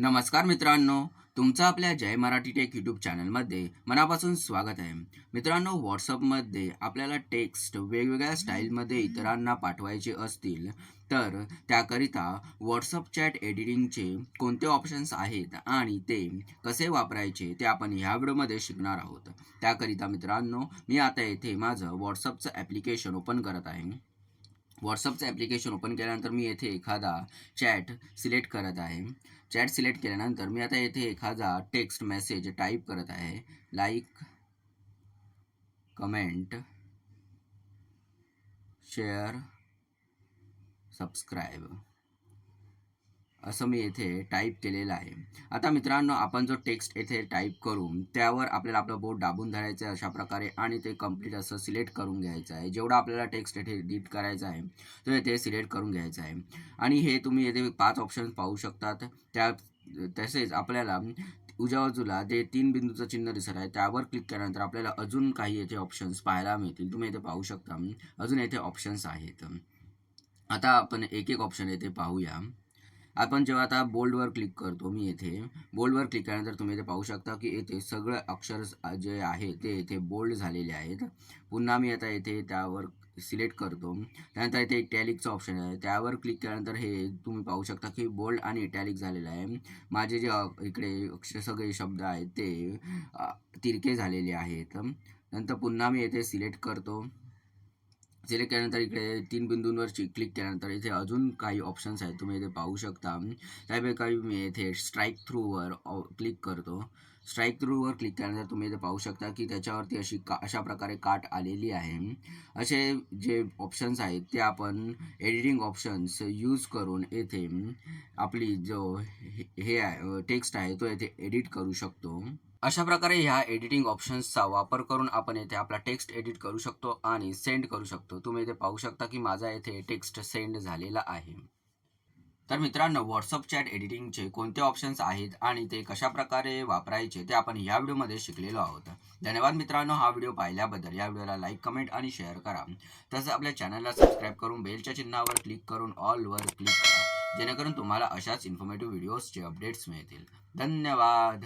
नमस्कार मित्रांनो तुमचं आपल्या जय मराठी टेक यूट्यूब चॅनलमध्ये मनापासून स्वागत आहे. मित्रांनो व्हॉट्सअपमध्ये आपल्याला टेक्स्ट वेगवेगळ्या स्टाईलमध्ये इतरांना पाठवायचे असतील तर त्याकरिता व्हॉट्सअप चॅट एडिटिंगचे कोणते ऑप्शन्स आहेत आणि ते कसे वापरायचे ते आपण ह्या व्हिडिओमध्ये शिकणार आहोत. त्याकरिता मित्रांनो मी आता येथे माझं व्हॉट्सअपचं ॲप्लिकेशन ओपन करत आहे. व्हॉट्सअपचं ॲप्लिकेशन ओपन केल्यानंतर मी येथे एखादा चॅट सिलेक्ट करत आहे. चॅट सिलेक्ट केल्यानंतर मी आता येथे एखादा टेक्स्ट मेसेज टाईप करत आहे. लाईक कमेंट शेअर सबस्क्राईब असं मी येथे टाईप केलेलं आहे. आता मित्रांनो आपण जो टेक्स्ट येथे टाईप करू त्यावर आपल्याला आपलं बोट दाबून धरायचं आहे अशा प्रकारे आणि ते कंप्लीट असं सिलेक्ट करून घ्यायचं आहे. जेवढा आपल्याला टेक्स्ट येथे एडिट करायचा आहे तो येथे सिलेक्ट करून घ्यायचा आहे. आणि हे तुम्ही येथे पाच ऑप्शन पाहू शकतात. त्या तसेच आपल्याला उजव्या बाजूला जे तीन बिंदूचं चिन्ह दिसत आहे त्यावर क्लिक केल्यानंतर आपल्याला अजून काही येथे ऑप्शन्स पाहायला मिळतील. तुम्ही येथे पाहू शकता. अजून येथे ऑप्शन्स आहेत. आता आपण एक एक ऑप्शन येथे पाहूया. आपण जेव्हा आता बोल्डवर क्लिक करतो मी येथे बोल्डवर क्लिक केल्यानंतर तुम्ही इथे पाहू शकता की येथे सगळं अक्षर जे आहे ते येथे बोल्ड झालेले आहेत. पुन्हा मी आता येथे त्यावर सिलेक्ट करतो. त्यानंतर इथे इटॅलिकचं ऑप्शन आहे. त्यावर क्लिक केल्यानंतर हे तुम्ही पाहू शकता की बोल्ड आणि इटॅलिक झालेलं आहे. माझे जे इकडे अक्षर सगळे शब्द आहेत ते तिरके झालेले आहेत. नंतर पुन्हा मी येथे सिलेक्ट करतो. सिलेक्ट केल्यानंतर इकडे तीन बिंदूंवरची क्लिक केल्यानंतर इथे अजून काही ऑप्शन्स आहेत. तुम्ही इथे पाहू शकता. त्यापैकी मी इथे स्ट्राईक थ्रूवर क्लिक करतो. स्ट्राईक थ्रूवर क्लिक केल्यानंतर तुम्ही इथे पाहू शकता की त्याच्यावरती अशी का अशा प्रकारे काट आलेली आहे. असे जे ऑप्शन्स आहेत ते आपण एडिटिंग ऑप्शन्स यूज करून येथे आपली जो हे हे आहे टेक्स्ट आहे तो येथे एडिट करू शकतो. अशा प्रकारे ह्या एडिटिंग ऑप्शन्सचा वापर करून आपण येथे आपला टेक्स्ट एडिट करू शकतो आणि सेंड करू शकतो. तुम्ही इथे पाहू शकता की माझा येथे टेक्स्ट सेंड झालेला आहे. तर मित्रांनो व्हॉट्सअप चॅट एडिटिंगचे कोणते ऑप्शन्स आहेत आणि ते कशा प्रकारे वापरायचे ते आपण या व्हिडिओमध्ये शिकलेलो आहोत. धन्यवाद मित्रांनो हा व्हिडिओ पाहिल्याबद्दल. या व्हिडिओला लाईक कमेंट आणि शेअर करा. तसंच आपल्या चॅनलला सबस्क्राईब करून बेलच्या चिन्हावर क्लिक करून ऑलवर क्लिक करा. जेणेकरून तुम्हाला अशाच इन्फॉर्मेटिव्ह व्हिडिओजचे अपडेट्स मिळतील. धन्यवाद!